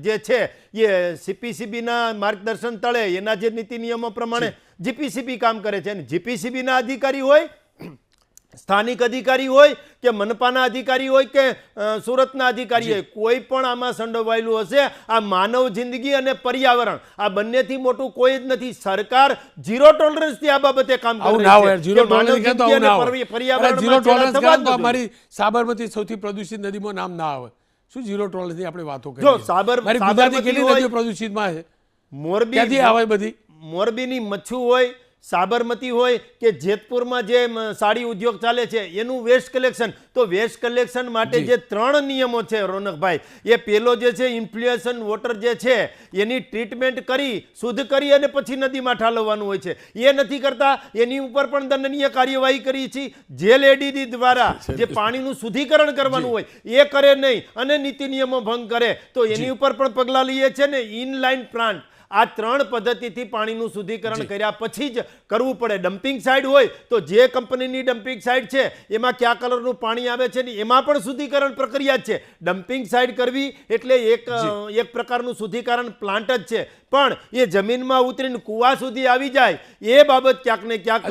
જે છે એ સીપીસીબીના માર્ગદર્શન તળે એના જે નીતિ નિયમો પ્રમાણે જીપીસીબી કામ કરે છે. અને જીપીસીબીના અધિકારી હોય સ્થાનિક અધિકારી હોય કે મનપાના અધિકારી હોય કે સુરતના અધિકારી હોય કોઈ પણ આમાં સંડોવાયેલું હશે આ માનવ જિંદગી અને પર્યાવરણ આ બંનેથી મોટું કોઈ જ નથી. સરકાર ઝીરો ટોલરન્સથી આ બાબતે કામ કરી આવું રહી ના છે હોય ઝીરો કે માનવ ટોલરન્સ કહે તો જિંદગી આવું અને ના પર્ય- હોય અરે પર્યાવરણમાં ઝીરો છેડા ટોલરન્સ થવા કહે જ તો નથી. અમારી સાબરમતી સૌથી પ્રદૂષિત નદીમાં નામ ના આવે. શું ઝીરો ટોલરન્સની આપણે વાતો કરીએ? જો, સાબર- મારી ગુજરાતી કેટલી નદીઓ પ્રદૂષિતમાં છે? મોરબી ક્યાંથી આવે બધી? મોરબીની મચ્છુ હોય સાબરમતી હોય કે જેતપુરમાં જે સાડી ઉદ્યોગ ચાલે છે એનું વેસ્ટ કલેક્શન તો વેસ્ટ કલેક્શન માટે જે. ત્રણ નિયમો છે રોનકભાઈ. એ પેલો જે છે ઇન્ફ્લુએશન વોટર જે છે એની ટ્રીટમેન્ટ કરી શુદ્ધ કરી અને પછી નદીમાં ઠાલવવાનું હોય છે. એ નથી કરતા. એની ઉપર પણ દંડનીય કાર્યવાહી કરી છે. જેલ એડીડી દ્વારા જે પાણીનું શુદ્ધિકરણ કરવાનું હોય એ કરે નહીં અને નીતિ નિયમો ભંગ કરે. તો એની ઉપર પણ પગલાં લઈએ છે ને ઇનલાઇન પ્લાન્ટ આ ત્રણ પદ્ધતિથી પાણીનું શુદ્ધિકરણ કર્યા પછી જ કરવું પડે. ડમ્પિંગ સાઇડ હોય તો જે કંપનીની ડમ્પિંગ સાઇડ છે એમાં કયા કલરનું પાણી આવે છે ને એમાં પણ શુદ્ધિકરણ પ્રક્રિયા જ છે. ડમ્પિંગ સાઇડ કરવી એટલે એક એક પ્રકારનું શુદ્ધિકરણ પ્લાન્ટ જ છે. પણ એ જમીનમાં ઉતરીને કુવા સુધી આવી જાય એ બાબત ક્યાંક ને ક્યાંક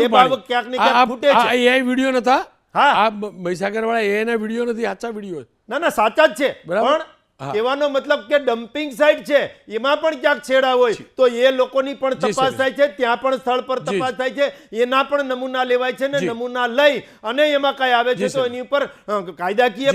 એ બાબત ક્યાંક ને ક્યાંક ફૂટે છે. વીડિયો નતા? હા. આ મહીસાગર વાળા એના વીડિયો નથી સાચા વીડિયો ના ના સાચા જ છે. પણ. કહેવાનો મતલબ કે ડમ્પિંગ સાઇટ છે એમાં પણ ક્યાંક છેડા હોય તો એ લોકોની પણ તપાસ થાય છે ત્યાં પણ સ્થળ પર તપાસ થાય છે એના પણ નમૂના લેવાય છે ને. નમૂના લઈ અને એમાં કઈ આવે છે તો એની ઉપર કાયદાકીય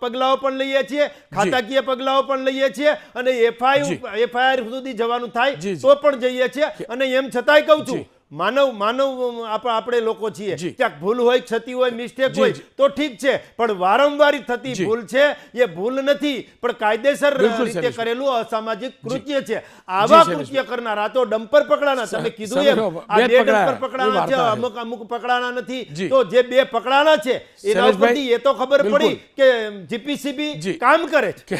પગલાઓ પણ લઈએ છીએ ખાતાકીય પગલાઓ પણ લઈએ છીએ અને. એફઆઈ એફઆઈઆર સુધી જવાનું થાય. તો પણ જઈએ છીએ અને એમ છતાંય કહું છું. માનવ માનવ આપણે લોકો છીએ. ક્યાંક ભૂલ હોય ક્ષતિ હોય મિસ્ટેક હોય તો ઠીક છે. પણ વારંવાર થતી ભૂલ છે એ ભૂલ નથી પણ કાયદેસર રીતે કરેલું અસામાજિક કૃત્ય છે. આવા કૃત્ય કરનારા તો ડમ્પર પકડાના. તમે કીધું એમ આ બે ડમ્પર પકડાના છે અમુક અમુક પકડાના નથી. તો જે બે પકડાના છે એના ઉપરથી એ તો ખબર પડી કે જીપીસીબી કામ કરે છે.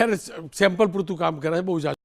સેમ્પલ પૂરતું કામ કરે બહુ